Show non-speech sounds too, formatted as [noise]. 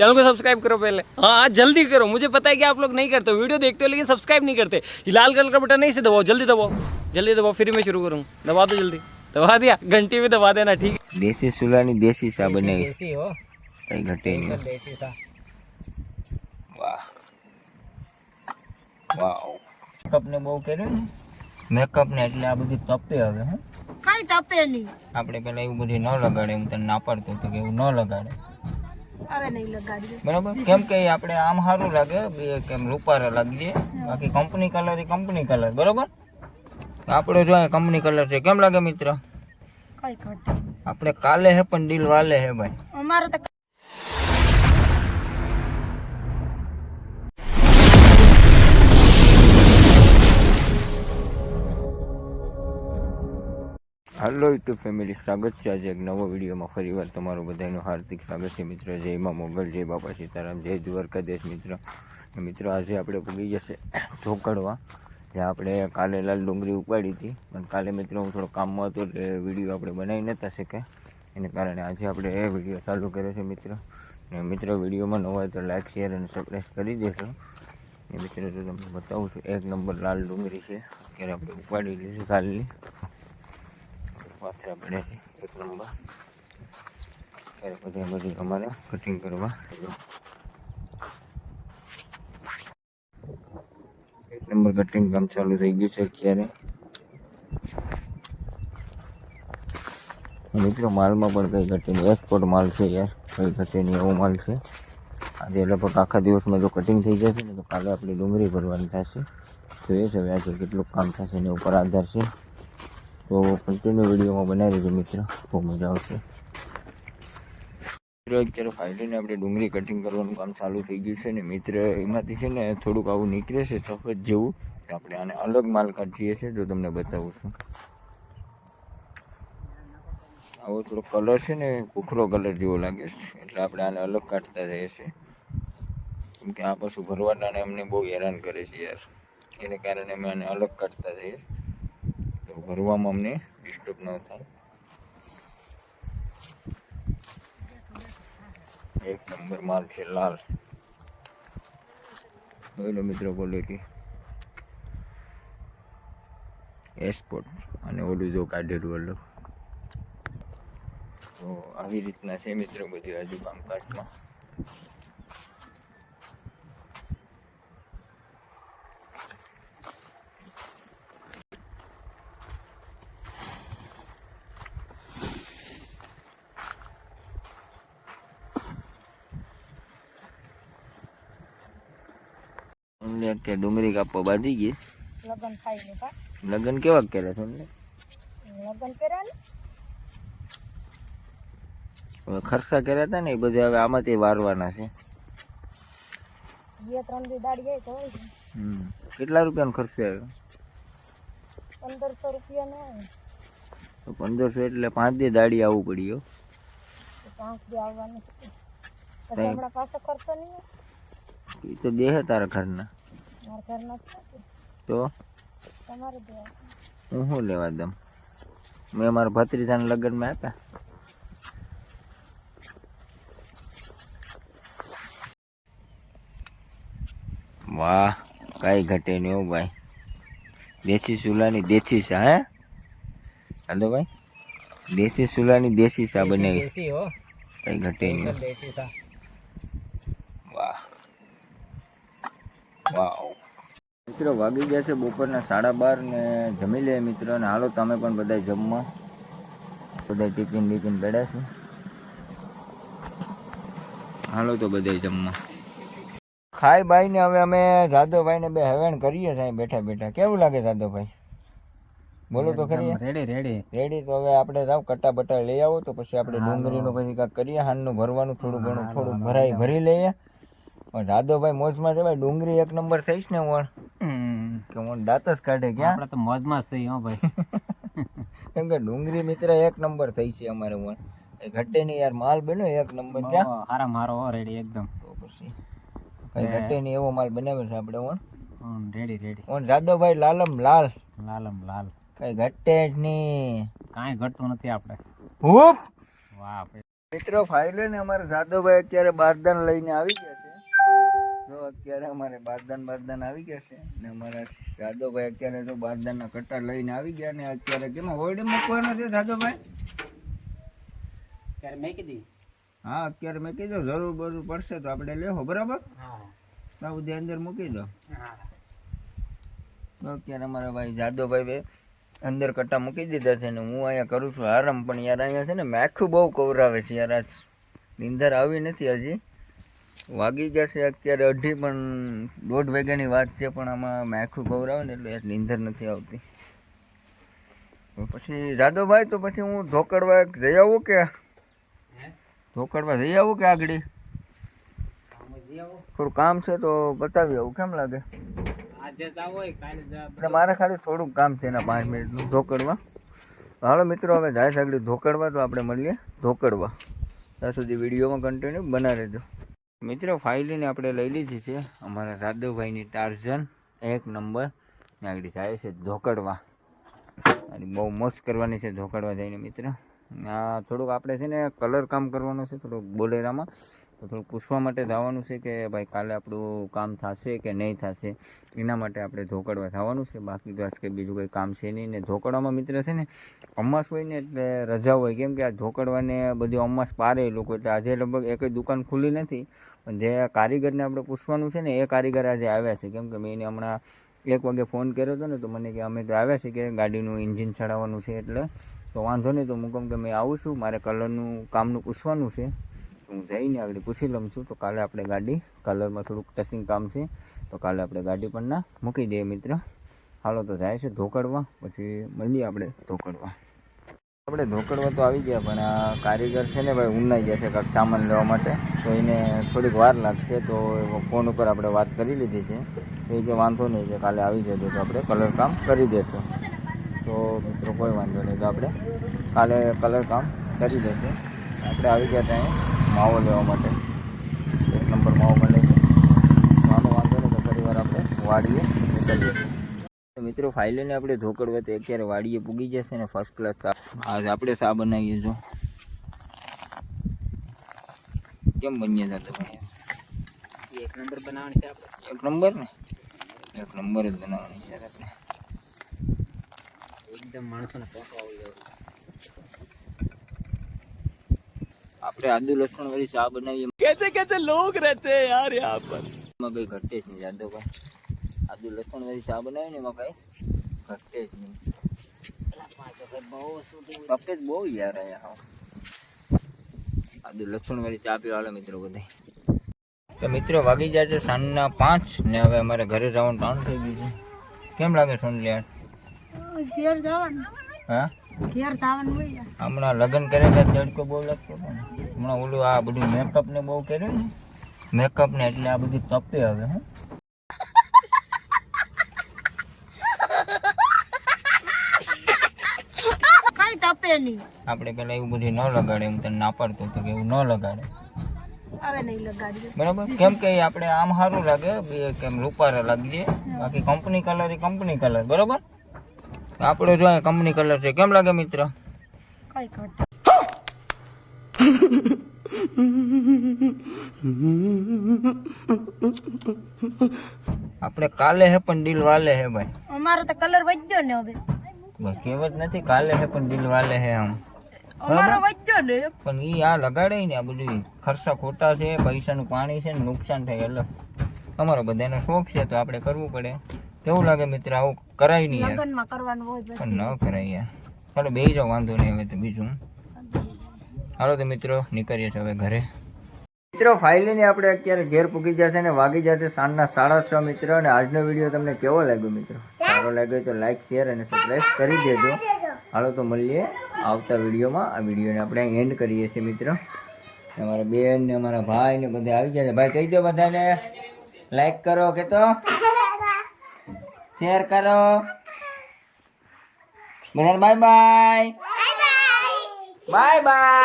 Channel को subscribe करो पहले हाँ हाँ जल्दी करो मुझे पता है कि आप लोग नहीं करते हो वीडियो देखते हो लेकिन सब्सक्राइब नहीं करते ये लाल कलर का बटन नहीं से दबाओ जल्दी दबाओ जल्दी दबाओ फिर मैं शुरू करूँ दबा दो जल्दी दबा दिया घंटी भी दबा देना ठीक है દેશી ચૂલાની દેશી સા બનાવી देसी हो કઈ ઘટે નહીં देसी सा વાહ વાવ મેકઅપ ને બહુ કર્યું ને મેકઅપ ને એટલે આ બધું તપે હવે હે કઈ તપે નહીં આપણે પેલા એવું બધું ન લગાડે હું તને ના પાડતો હતો કે એવું ન લગાડે હવે નહીં લગાડીએ. બરાબર? કેમ કે આપણે આમ સારું લાગે બે કેમ રૂપારા લાગીએ. બાકી કંપની કલર એ કંપની કલર બરાબર? આપણે જો કંપની કલર છે. કેમ લાગે મિત્ર? કઈ ઘટે આપણે કાલે હે પણ દિલ વાલે હે ભાઈ. અમારો તો હાલો યુટ્યુબ ફેમિલી સ્વાગત છે આજે એક નવો વિડીયોમાં. ફરીવાર તમારું બધાનું હાર્દિક સ્વાગત છે મિત્ર. જય માં મોગલ, જય બાપા સીતારામ, જય દ્વારકાધીશ મિત્ર. મિત્રો, આજે આપણે પૂગી જશે ઢોકળવા. જ્યાં આપણે કાલે લાલ ડુંગળી ઉપાડી હતી. પણ કાલે મિત્રો, હું થોડો કામમાં હતો એટલે વીડિયો આપણે બનાવી નહોતા શકે એને કારણે આજે આપણે એ વીડિયો ચાલુ કર્યો છે મિત્ર. અને મિત્રો, વિડીયોમાં નવા હોય તો લાઈક, શેર અને સબસ્ક્રાઈબ કરી દેશો એ મિત્રો, જો તમને બતાવું છું, એક નંબર લાલ ડુંગળી છે. અત્યારે આપણે ઉપાડી લીધી કાલની. પાથરા પડે એક નંબર ત્યારે બધા બધી અમારે કટિંગ કરવા એક નંબર કટિંગ કામ ચાલુ થઈ ગયું છે અત્યારે. મિત્રો માલમાં પણ કંઈ ઘટી નહીં એક્સપોર્ટ માલ છે યાર. કંઈ ઘટી નહીં, એવો માલ છે. આજે લગભગ આખા દિવસમાં જો કટિંગ થઈ જશે ને, તો કાલે આપણી ડુંગળી ભરવાની થશે. તો એ છે હવે આજે કેટલું કામ થશે એના ઉપર આધાર છે. તો કન્ટિન્યુ વિડીયોમાં બનાવી દેજો મિત્રો. બહુ મજા આવશે. મિત્રો, અત્યારે ફાઇલીને આપણે ડુંગળી કટિંગ કરવાનું કામ ચાલુ થઈ ગયું છે ને મિત્ર, એમાંથી છે ને થોડુંક આવું નીકળે છે સફેદ જેવું. આપણે આને અલગ માલ કાઢીએ છીએ જો તમને બતાવું છું. આવો થોડો કલર છે ને, કુખરો કલર જેવો લાગે છે. એટલે આપણે આને અલગ કાઢતા જઈએ છીએ. કેમ કે આ પશુ ભરવાના અમને બહુ હેરાન કરે છે યાર. એને કારણે અમે આને અલગ કાઢતા જઈએ. તો ભરવામાં અમને ડિસ્ટર્બ ન થાય. એક નંબર માલ છે લાલ. લો મિત્રો ક્વોલિટી એસપોર્ટ અને ઓલું જો કાઢેલું અલગ તો આવી રીતના છે મિત્રો બધી હજુ કામકાજમાં. અમને અત્યારે ડુંગળી કાપવા બાંધી ગઈ. લગન પા લગ્ન કેવા કર્યા છે અમને? લગન કર્યા ને? હવે ખર્ચા કર્યા હતા ને એ બધા હવે આમાંથી વારવાના છે. બે ત્રણ દી દાડી જાય તો હમ. કેટલા રૂપિયાનો ખર્ચો આવ્યો? પંદરસો રૂપિયા ને તો પંદરસો એટલે પાંચ દી દાડી આવવું પડ્યું પાંચ દી આવવાનું. હમણાં પાછો ખર્ચો નહીં. એ તો બે તારા ઘરના. તો? હું. શું લેવા દઉં? મેં મારા ભત્રીજાને લગ્નમાં આપ્યા. વાહ કાંઈ ઘટે નહીં હો ભાઈ. દેશી સુલાની દેશી શા હે? હાલો ભાઈ. દેશી સુલાની દેશી શા બનાવી? કાંઈ ઘટે નહીં વાહ. વાવ. મિત્રો વાગી ગયા છે બપોરના સાડા બાર ને જમી લે મિત્ર ને હાલો તમે પણ બધા જમવા. બધા ટિફિન બિફિન બેડા છે. હાલો તો બધા જમવા. ખાઈ ભાઈ ને હવે અમે જાદવભાઈ ને બે હેવાણ કરીએ સાહેબ બેઠા બેઠા. કેવું લાગે જાદવભાઈ? બોલો તો ખરી. Ready ready. રેડી તો હવે આપણે જાવ કટા બટા લઈ આવો તો પછી આપણે ડુંગળીનું પછી કાંઈક કરીએ હાનનું ભરવાનું થોડું ઘણું થોડું ભરાઈ ભરી લઈએ. પણ જાદવભાઈ મોજમાં છે ભાઈ ડુંગળી એક નંબર થઈશ ને વણ કે હું દાંત જ કાઢે ક્યાં? આપણે તો મોજમાં સહી હો ભાઈ. [laughs] કેમ કે ડુંગળી મિત્ર એક નંબર થઈ છે અમારે વણ એ ઘટે નહીં યાર માલ બન્યો એક નંબર ક્યાં? હારા મારો રેડી એકદમ. તો પછી કઈ ઘટે નહીં એવો માલ બનાવ્યો છે આપણે વણ રેડી રેડી વણ જાદવભાઈ લાલમ લાલ. લાલમ લાલ. કઈ ઘટે જ નહીં. કાંઈ ઘટતું નથી આપણે હુપ! વાહ મિત્રો ફાઇલે ને અમારે જાદવભાઈ અત્યારે બારદાન લઈને આવી ગયા જો અત્યારે અમારે બારદાન બારદાન આવી ગયા છે. ને અમારા જાદવભાઈ અત્યારે તો બારદાનના કટ્ટા લઈને આવી ગયા ને અત્યારે કેમ હોળડી મૂકવાનો છે જાદવભાઈ? ત્યારે મેં કીધી હા અત્યારે મેં કીધું જરૂર બરૂર પડશે તો આપણે લેવો બરાબર? હા. બધી અંદર મૂકી દો. હા. તો અત્યારે અમારા ભાઈ જાદવભાઈ બે અંદર કટ્ટા મૂકી દીધા છે ને હું અહીંયા કરું છું આરામ પણ યાર અહીંયા છે ને માખું બહુ કવરાવે છે. યાર આ નીંદર આવી નથી હજી. વાગી જશે અત્યારે અઢી પણ દોઢ વાગ્યાની વાત છે પણ આમાં માખું ગૌરાવે ને એટલે નીંદર નથી આવતી. પછી જાદવભાઈ તો પછી હું ધોકડવા જઈ આવું કે? ધોકડવા જઈ આવું કે આગળ? થોડું કામ છે તો બતાવી આવું કેમ લાગે? મારે ખાલી થોડુંક કામ છે એના પાંચ મિનિટનું ધોકડવા. હાલો મિત્રો હવે જાય સાગડી ધોકડવા તો આપણે મળીએ ધોકડવા. ત્યાં સુધી વિડીયોમાં કન્ટિન્યુ બના રહેજો. મિત્રો, ફાઇલીને આપણે લઈ લીધી છે. અમારા રાધવભાઈની ટાર્ઝન, એક નંબર. આગળ જાય છે ધોકડવા. અને બહુ મસ્ત કરવાની છે ધોકડવા જઈને, મિત્ર. આ થોડુંક આપણે છે ને કલર કામ કરવાનું છે, થોડુંક બોલેરામાં. તો થોડુંક પૂછવા માટે જવાનું છે કે ભાઈ, કાલે આપણું કામ થશે કે નહીં થશે? એના માટે આપણે ધોકડવા થવાનું છે. બાકી તો આજ કે બીજું કંઈ કામ છે નહીં. ને ધોકડવામાં મિત્ર છે ને, અમાસ હોય ને એટલે રજા હોય. કેમ કે આ ધોકડવાને બધું અમાસ પારે લોકો. એટલે આજે લગભગ એક દુકાન ખુલ્લી નથી. જે કારીગરને આપણે પૂછવાનું છે ને, એ કારીગર આજે આવ્યા છે. કેમ કે મેં એને હમણાં એક વાગે ફોન કર્યો હતો ને, તો મને કે અમે તો આવ્યા છે કે ગાડીનું એન્જિન ચડાવવાનું છે એટલે. તો વાંધો નહીં, તો હું કહું કે મેં આવું છું, મારે કલરનું કામનું પૂછવાનું છે. હું જઈને આગળ પૂછી લઉં છું. તો કાલે આપણે ગાડી, કલરમાં થોડુંક ટચિંગ કામ છે, તો કાલે આપણે ગાડી પણ ના મૂકી દઈએ મિત્ર. હાલો તો જાય છે ધોકડવા, પછી મળીએ આપણે ધોકડવા. આપણે ધોકડવા તો આવી ગયા, પણ આ કારીગર છે ને ભાઈ ઉનાઈ ગયા છે કાંઈક સામાન લેવા માટે. તો એને થોડીક વાર લાગશે, તો ફોન ઉપર આપણે વાત કરી લીધી છે. તો એ કે વાંધો નહીં, કે કાલે આવી જજો, તો આપણે કલર કામ કરી દેશું. તો મિત્રો કોઈ વાંધો નહીં, તો આપણે કાલે કલર કામ કરી દેશે આપણે આવી ગયા ત્યાં માવો લેવા માટે. એક નંબર માવો મળે છે. માનો વાંધો નહીં, તો ફરી આપણે વાડીએ નીકળીએ. મિત્રો ફાઇનલી આપણે ધોકડ વતે. અત્યારે વાડીએ પૂગી જશે ને ફર્સ્ટ ક્લાસ આજ આપણે સા બનાવીએ જો. કેમ બનીએ છે તો એક નંબર બનાવવાની છે એક નંબર ને? એક નંબર જ બનાવવાની છે આપણે. એકદમ માણસોને પોકો આવી જાય આપણે આદુ લસણ વાળી સા બનાવીએ. કેસે કેસે લોગ રહેતે યાર યહાં પરમાં કઈ ઘટે છે જાદવ પણ આદુ લસણ વાળી ચા બનાવી ને એમાં કઈ ઘટે જ નહીં. બહુ જ બહુ યાર અહીંયા આદુ લસણ વાળી ચા પીવા મિત્રો બધા તો મિત્રો વાગી જાય છે સાંજના પાંચ ને હવે અમારે ઘરે જવાનું ટાણું થઈ ગયું છે. કેમ લાગે સોનલી યાર? ઘેર જવાનું. હા? ઘેર જવાનું હોય હમણાં લગ્ન કરે ત્યારે તડકો બહુ લાગતો હતો ને. હમણાં ઓલું આ બધું મેકઅપ ને બહુ કર્યું ને. મેકઅપ ને એટલે આ બધું તપે હવે હે? કઈ તપે નહીં. આપણે પેલા એવું બધું ન લગાડે હું તને ના પાડતો હતો કે એવું ન લગાડે. હવે નહીં લગાડીએ. બરાબર? કેમ કે આપણે આમ સારું લાગે બે કેમ રૂપારા લાગીએ. બાકી કંપની કલર એ કંપની કલર બરાબર? આપણો જો કંપની કલર છે કેમ લાગે મિત્ર? કઈ ઘટે આપણે કાલે હે પણ દિલ વાલે હે ભાઈ. અમારો તો કલર વધ્યો ને હવે. કહેવત નથી કાલે હે પણ દિલ વાલે હે આમ. અમારો વધ્યો ને. પણ ઈ આ લગાડે ને આ બધું ખર્ચા ખોટા છે પૈસાનું પાણી છે ને નુકસાન થાય એટલે તમારો બધાનો શોખ છે તો આપણે કરવું પડે. કેવું લાગે મિત્ર આવું કરાય નહીં યાર. લગ્નમાં કરવાનું હોય પણ ન કરાય યાર. ચાલો બે જાઓ વાંધો નહીં હવે તો બીજું. હાલો તો મિત્રો નીકળીએ છીએ હવે ઘરે. મિત્રો ફાઇલીને આપણે અત્યારે ઘેર પૂકી જશે ને વાગી જશે સાંજના સાડા છ મિત્રો અને આજનો વીડિયો તમને કેવો લાગ્યો મિત્રો? સારો લાગ્યો તો લાઇક શેર અને સબસ્ક્રાઈબ કરી દેજો. હાલો તો મળીએ આવતા વિડીયોમાં. આ વિડીયોને આપણે એન્ડ કરીએ છીએ મિત્રો. અમારા બેન ને અમારા ભાઈ ને બધા આવી ગયા છે. ભાઈ કહી દો બધાને. લાઈક કરો કે તો? શેર કરો. બધાને બાય બાય બાય બાય